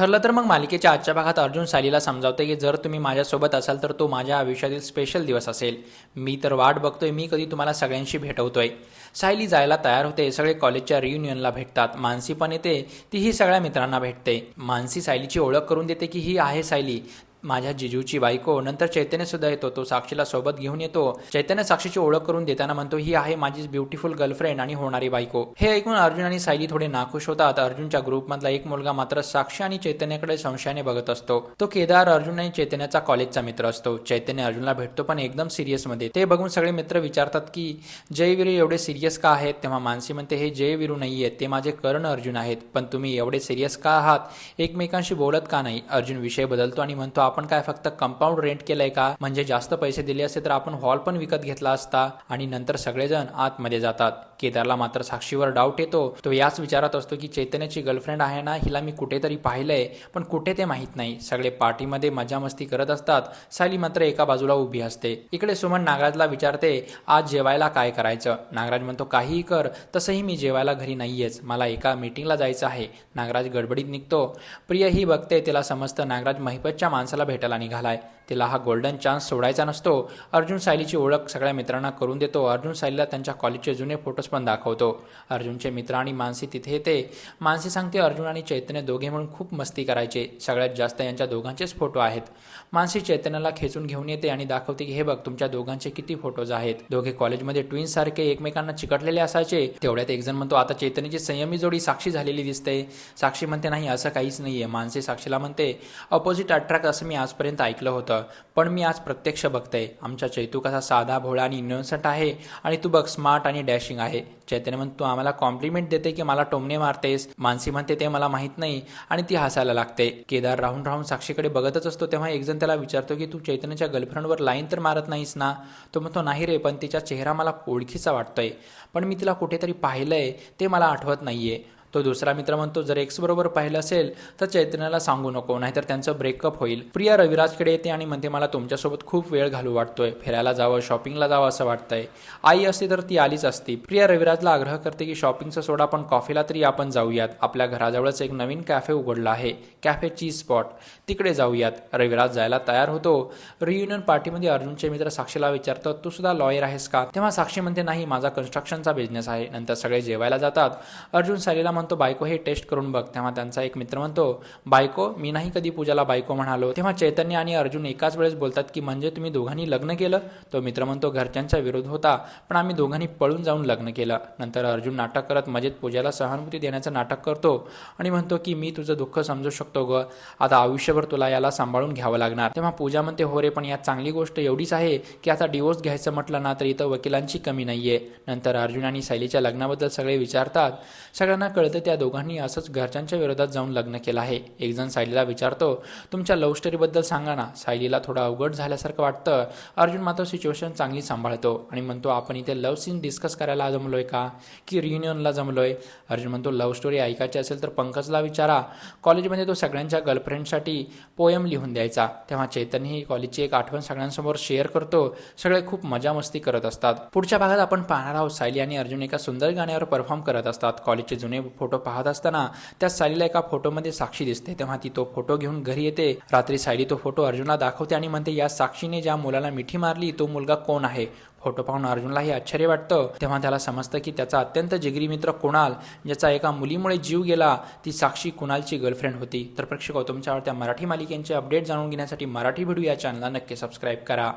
ठरलं तर मग मालिकेच्या आजच्या भागात अर्जुन सायलीला समजावते की जर तुम्ही माझ्यासोबत असाल तर तो माझ्या आयुष्यातील स्पेशल दिवस असेल. मी तर वाट बघतोय मी कधी तुम्हाला सगळ्यांशी भेटवतोय. सायली जायला तयार होते सगळे कॉलेजच्या रियुनियनला भेटतात. मानसी पण येते तीही सगळ्या मित्रांना भेटते. मानसी सायलीची ओळख करून देते की ही आहे सायली. माझ्या जिजूची बायको. नंतर चैतन्य सुद्धा येतो. तो साक्षीला सोबत घेऊन येतो. चैतन्य साक्षीची ओळख करून देताना म्हणतो ही आहे माझी ब्युटिफुल गर्लफ्रेंड आणि होणारी बायको. हे ऐकून अर्जुन आणि सायली थोडे नाखुश होतात. अर्जुनच्या ग्रुपमधला एक मुलगा मात्र साक्षी आणि चैतन्याकडे संशयाने बघत असतो. तो केदार अर्जुन आणि चैतन्याचा कॉलेजचा मित्र असतो. चैतन्य अर्जुनला भेटतो पण एकदम सिरियसमध्ये. ते बघून सगळे मित्र विचारतात की जयवीरू एवढे सिरियस का आहेत? तेव्हा मानसी म्हणते हे जयवीरू नाही आहेत ते माझे कर्ण अर्जुन आहेत. पण तुम्ही एवढे सिरियस का आहात? एकमेकांशी बोलत का नाही? अर्जुन विषय बदलतो आणि म्हणतो आपण काय फक्त कंपाऊंड रेंट केलंय का? म्हणजे जास्त पैसे दिले असते तर आपण हॉल पण विकत घेतला असता. आणि नंतर सगळेजण आतमध्ये जातात. केदारला मात्र साक्षीवर डाऊट येतो. तो याच विचारात असतो की चैतन्याची गर्लफ्रेंड आहे ना? हिला मी कुठेतरी पाहिलंय. पण कुठे ते माहीत नाही. सगळे पार्टीमध्ये मजा मस्ती करत असतात. साली मात्र एका बाजूला उभी असते. इकडे सुमन नागराजला विचारते आज जेवायला काय करायचं? नागराज म्हणतो काहीही कर. तसंही मी जेवायला घरी नाहीयेच. मला एका मीटिंगला जायचं आहे. नागराज गडबडीत निघतो. प्रिय ही बघते तिला समजतं नागराज महिपतच्या माणसाला भेटायला निघालाय. तिला हा गोल्डन चान्स सोडायचा नसतो. अर्जुन सायलीची ओळख सगळ्या मित्रांना करून देतो. अर्जुन सायलीला त्यांच्या कॉलेजचे जुने फोटोज पण दाखवतो. अर्जुनचे मित्र आणि मानसी तिथे येते. मानसी सांगते अर्जुन आणि चैतन्य दोघे म्हणून खूप मस्ती करायचे. सगळ्यात जास्त यांच्या दोघांचेच फोटो आहेत. मानसी चैतन्याला खेचून घेऊन येते आणि दाखवते की हे बघ तुमच्या दोघांचे किती फोटोज आहेत. दोघे कॉलेजमध्ये ट्विन्स सारखे एकमेकांना चिकटलेले असायचे. तेवढ्यात एक जण म्हणतो आता चैतन्याची संयमी जोडी साक्षी झालेली दिसते. साक्षी म्हणते नाही असं काहीच नाहीये. मानसी साक्षीला म्हणते अपोजिट अट्रॅक्ट असं मी आजपर्यंत ऐकलं होतं. पण मी आज प्रत्यक्ष बघते आमच्या चैतू कसा साधा भोळा आणि इनोसंट आहे आणि तू बघ स्मार्ट आणि डॅशिंग आहे. चैतन्य म्हणतो तू आम्हाला कॉम्प्लिमेंट देते की मला टोमणे मारतेस? मानसी म्हणते ते मला माहीत नाही. आणि ती हसायला लागते. केदार राहून राहून साक्षीकडे बघतच असतो तेव्हा एकजण त्याला विचारतो की तू चैतन्याच्या गर्लफ्रेंडवर लाईन तर मारत नाहीस ना? तो म्हणतो नाही रे पण तिचा चेहरा मला ओळखीचा वाटतोय. पण मी तिला कुठेतरी पाहिलंय ते मला आठवत नाहीये. तो दुसरा मित्र म्हणतो जर एक्स बरोबर पाहिलं असेल तर चैतन्याला सांगू नको नाहीतर त्यांचं ब्रेकअप होईल. प्रिया रविराजकडे येते आणि म्हणते मला तुमच्यासोबत खूप वेळ घालू वाटतोय फिरायला जावं शॉपिंगला जावं असं वाटतंय. आई असती तर ती आलीच असती. प्रिया रविराजला आग्रह करते की शॉपिंगचा सोडा पण कॉफीला तरी आपण जाऊयात. आपल्या घराजवळच एक नवीन कॅफे उघडला आहे कॅफे चीज स्पॉट तिकडे जाऊयात. रविराज जायला तयार होतो. रियुनियन पार्टीमध्ये अर्जुनचे मित्र साक्षीला विचारतात तू सुद्धा लॉयर आहेस का? तेव्हा साक्षी म्हणते नाही माझा कन्स्ट्रक्शनचा बिझनेस आहे. नंतर सगळे जेवायला जातात. अर्जुन सालीला म्हणतो बायको हे टेस्ट करून बघ. तेव्हा त्यांचा एक मित्र म्हणतो बायको मी नाही कधी पूजाला बायको म्हणालो. तेव्हा चैतन्य आणि अर्जुन एकाच वेळेस बोलतात की म्हणजे तुम्ही दोघांनी लग्न केलं? तो मित्र म्हणतो घरच्यांचा विरोध होता पण आम्ही दोघांनी पळून जाऊन लग्न केलं. नंतर अर्जुन नाटक करत मजेत पूजाला सहानुभूती देण्याचं नाटक करतो आणि म्हणतो की मी तुझं दुःख समजू शकतो ग. आता आयुष्यभर तुला याला सांभाळून घ्यावं लागणार. तेव्हा पूजा म्हणते हो रे पण यात चांगली गोष्ट एवढीच आहे की आता डिवोर्स घ्यायचं म्हटलं ना तर इथं वकिलांची कमी नाहीये. नंतर अर्जुन आणि शैलीच्या लग्नाबद्दल सगळे विचारतात. सगळ्यांना कळतं त्या दोघांनी असंच घरच्यांच्या विरोधात जाऊन लग्न केलं आहे. एकजण सायलीला विचारतो तुमच्या लव्ह स्टोरीबद्दल सांगा ना. सायलीला थोडं अवघड झाल्यासारखं वाटतं. अर्जुन मात्र सिच्युएशन चांगली सांभाळतो आणि म्हणतो आपण इथे लव्ह सीन डिस्कस करायला जमलोय का? की रियुनियनला जमलोय? अर्जुन म्हणतो लव्ह स्टोरी ऐकायची असेल तर पंकजला विचारा. कॉलेजमध्ये तो सगळ्यांच्या गर्लफ्रेंडसाठी पोयम लिहून द्यायचा. तेव्हा चैतन्य ही कॉलेजची एक आठवण सगळ्यांसमोर शेअर करतो. सगळे खूप मजा मस्ती करत असतात. पुढच्या भागात आपण पाहणार आहोत. सायली आणि अर्जुन एका सुंदर गाण्यावर परफॉर्म करत असतात. कॉलेजचे जुने फोटो पाहत असताना त्या सायलीला एका फोटोमध्ये साक्षी दिसते. तेव्हा ती तो फोटो घेऊन घरी येते. रात्री सायली तो फोटो अर्जुनला दाखवते आणि म्हणते या साक्षीने ज्या मुलाला मिठी मारली तो मुलगा कोण आहे? फोटो पाहून अर्जुनलाही आश्चर्य वाटतं. तेव्हा त्याला समजतं की त्याचा अत्यंत जिगरी मित्र कुणाल ज्याचा एका मुलीमुळे जीव गेला ती साक्षी कुणालची गर्लफ्रेंड होती. तर प्रेक्षक तुमच्या आवडत्या मराठी मालिकेंचे अपडेट जाणून घेण्यासाठी मराठी व्हिडिओ या चॅनलला नक्की सबस्क्राईब करा.